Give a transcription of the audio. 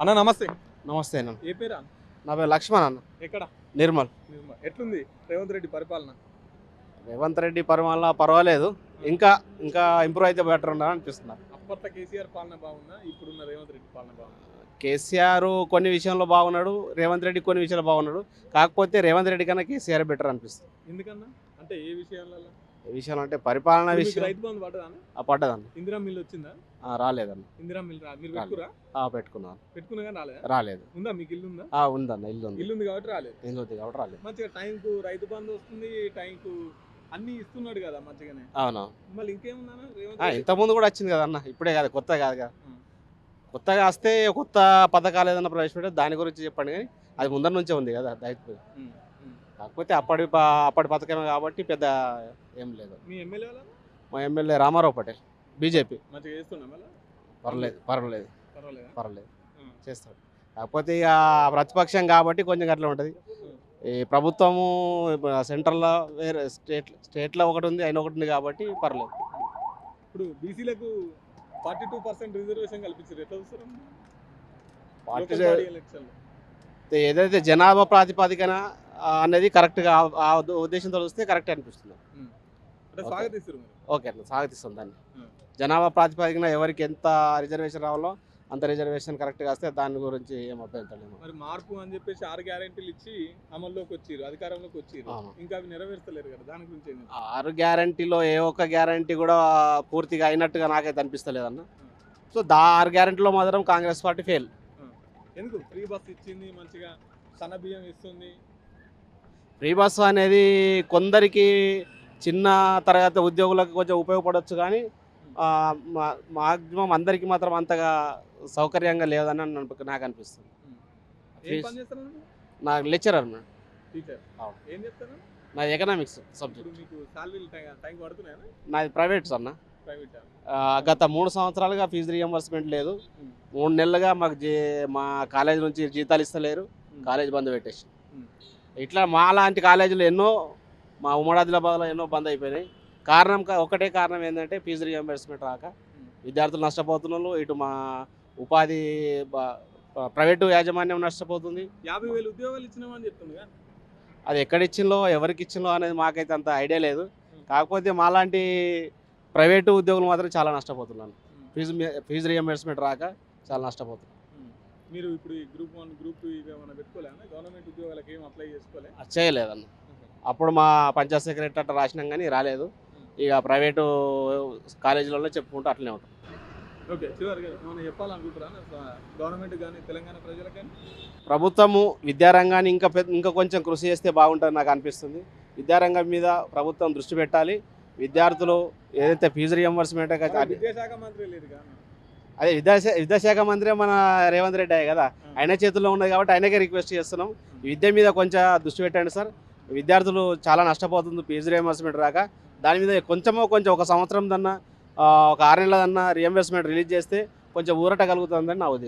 అన్న నమస్తే. నమస్తే అన్న. ఏ పేరా నా పేరు లక్ష్మణ్ అన్న. ఎక్కడ? నిర్మల్. నిర్మల్. ఎట్లుంది రేవంత్ రెడ్డి పరిపాలన? రేవంత్ రెడ్డి పరిమాణంలో పర్వాలేదు. ఇంకా ఇంకా ఇంప్రూవ్ అయితే బెటర్ ఉండాలని అనిపిస్తుంది. అప్పట్లో కేసీఆర్ పాలన బాగుందా? ఇప్పుడున్న రేవంత్ రెడ్డి పాలన బాగుందా? కేసీఆర్ కొన్ని విషయంలో బాగున్నాడు రేవంత్ రెడ్డి కొన్ని విషయాలు బాగున్నాడు. కాకపోతే రేవంత్ రెడ్డి కన్నా కేసీఆర్ బెటర్ అనిపిస్తుంది. ఎందుకన్నా? అంటే ఏ విషయాలలో? విషయాలు అంటే పరిపాలన విషయం రైతు బంధు పడ్డదా ఆ పడ్డదన్న. ఇందిరా మిల్ వచ్చిందా? రాలేదన్న. ఇందిరా మిల్ మీరు. పెట్టుకురా? ఆ, పెట్టుకున్నాను పెట్టుకున్నా కానీ రాలేదా? రాలేదు. ఉందా? మీకు ఇల్లు ఉందా? ఆ, ఉందన్న ఇల్లు ఉంది. ఇల్లు ఉంది కాబట్టి రాలేదు. ఇల్లు ఉంది కాబట్టి రాలేదు. మంచిగా టైంకు రైతు బంధు వస్తుంది టైంకు అన్ని ఇస్తున్నాడు కదా మంచిగానే. అవును. మళ్ళీ ఇంకేముందా రెడ్డి? ఇంతకుముందు కూడా వచ్చింది కదా అన్న ఇప్పుడే కాదు కొత్త కాదు. కొత్తగా వస్తే కొత్త పథకాలు ఏదైనా ప్రవేశపెడితే దాని గురించి చెప్పండి కానీ అది ముందర నుంచే ఉంది కదా ఉం. కాకపోతే అప్పటి అప్పటి పథకమే కాబట్టి పెద్ద ఏం లేదు. మీ ఎమ్మెల్యే వాళ్ళ? మా ఎమ్మెల్యే రామారావు పటేల్ బీజేపీ. మంచిగా చేస్తున్నా మళ్ళీ? పర్లేదు పర్వాలేదు పర్వాలేదా? పర్వాలేదు ఉం. చేస్తాడు. కాకపోతే ఇక ప్రతిపక్షం కాబట్టి కొంచెం అట్లా ఉంటుంది. ఈ ప్రభుత్వము ఇప్పుడు సెంట్రల్లో వేరే స్టేట్ స్టేట్లో ఒకటి ఉంది అయిన ఒకటి ఉంది కాబట్టి పర్లేదు. ఇప్పుడు బీసీలకు ఫార్టీ టూ పర్సెంట్ రిజర్వేషన్ కల్పించారు. ఎట్లా చూస్తారు పార్టీ. ఏదైతే జనాభా ప్రాతిపదికన ఆ, అనేది కరెక్ట్గా ఆ- ఆ ఉద్ద- ఉద్దేశంతో చూస్తే కరెక్ట్ అనిపిస్తుంది. ఓకే. అట్లా సాగతిస్తుంది దాన్ని. జనాభా ప్రాతిపదికన ఎవరికి ఎంత రిజర్వేషన్ రావాలో అంత రిజర్వేషన్ కరెక్ట్గా వస్తే దాని గురించి ఏం అభ్యంతరం మరి మార్పు అని చెప్పేసి ఆరు గ్యారెంటీలు ఇచ్చి అమల్లోకి వచ్చిర్రు అధికారంలోకి వచ్చిర్రు. అవును. ఇంకా అవి నెరవేర్చలేరు కదా దాని గురించి ఆరు గ్యారంటీలో ఏ ఒక్క గ్యారంటీ కూడా పూర్తిగా అయినట్టుగా నాకైతే అనిపిస్తలేదన్న. సో దా ఆరు గ్యారంటీలో మాత్రం కాంగ్రెస్ పార్టీ ఫెయిల్. ఎందుకు? ఫ్రీ బస్ ఇచ్చింది మంచిగా సన్న బియ్యం ఇస్తుంది. ఫ్రీ బస్సు అనేది కొందరికి చిన్న తరగతి ఉద్యోగులకు కొంచెం ఉపయోగపడవచ్చు కానీ మాక్సిమం అందరికీ మాత్రం అంతగా సౌకర్యంగా లేదని నాకు నాకు అనిపిస్తుంది. నాకు లెక్చరర్ నాది ఎకనామిక్స్ సబ్జెక్ట్. నాది ప్రైవేట్ అన్న గత మూడు సంవత్సరాలుగా ఫీజు రియంబర్స్మెంట్ లేదు. మూడు నెలలుగా మాకు జీ మా కాలేజ్ నుంచి జీతాలు ఇస్తలేరు. కాలేజ్ బంద్ పెట్టేసి. ఇట్లా మా లాంటి కాలేజీలు ఎన్నో మా ఉమ్మడి ఆదిలాబాద్లో ఎన్నో బంద్ అయిపోయినాయి. కారణం ఒకటే కారణం ఏంటంటే ఫీజు రియంబర్స్మెంట్ రాక. విద్యార్థులు నష్టపోతున్నారు ఇటు మా ఉపాధి ప్రైవేటు యాజమాన్యం నష్టపోతుంది. యాభై వేలు ఉద్యోగాలు ఇచ్చినామని చెప్తుంది అది ఎక్కడ ఇచ్చిందో ఎవరికి ఇచ్చిందో అనేది మాకైతే అంత ఐడియా లేదు. కాకపోతే మాలాంటి ప్రైవేటు ఉద్యోగులు మాత్రం చాలా నష్టపోతున్నాను ఫీజు ఫీజు రియంబర్స్మెంట్ రాక చాలా నష్టపోతున్నాను మీరు ఇప్పుడు ఈ గ్రూప్ వన్ గ్రూప్ టూ ఇవి ఏమైనా పెట్టుకోలేనా గవర్నమెంట్ ఉద్యోగాలకు ఏం అప్లై చేసుకోలే? అది చేయలేదన్న. అప్పుడు మా పంచాయత్ సెక్రటరీ అట్లా రాసినాం కానీ రాలేదు. ఇక ప్రైవేటు కాలేజీలలో చెప్పుకుంటూ అట్లనే ఉంటాం. ఓకే చివరిగా ఏమైనా చెప్పాలనుకుంటున్నా గవర్నమెంట్ కానీ తెలంగాణ ప్రభుత్వము విద్యారంగాన్ని ఇంకా ఇంకా కొంచెం కృషి చేస్తే బాగుంటుంది నాకు అనిపిస్తుంది. విద్యారంగం మీద ప్రభుత్వం దృష్టి పెట్టాలి. విద్యార్థులు ఏదైతే ఫీజు రియంబర్స్మెంట్ విద్యాశాఖ మంత్రి లేదు అదే విద్యాశా విద్యాశాఖ మంత్రి మన రేవంత్ రెడ్డి కదా. ఆయన చేతుల్లో ఉన్నది కాబట్టి ఆయనకే రిక్వెస్ట్ చేస్తున్నాం. విద్య మీద కొంచెం దృష్టి పెట్టండి సార్. విద్యార్థులు చాలా నష్టపోతుంది ఫీజు రియంబర్స్మెంట్ రాక. దాని మీద కొంచెమో కొంచెం ఒక సంవత్సరం దన్నా ఒక ఆరు నెలలదన్నా రియంబర్స్మెంట్ రిలీజ్ చేస్తే కొంచెం ఊరట కలుగుతుందని నా ఉద్దేశం.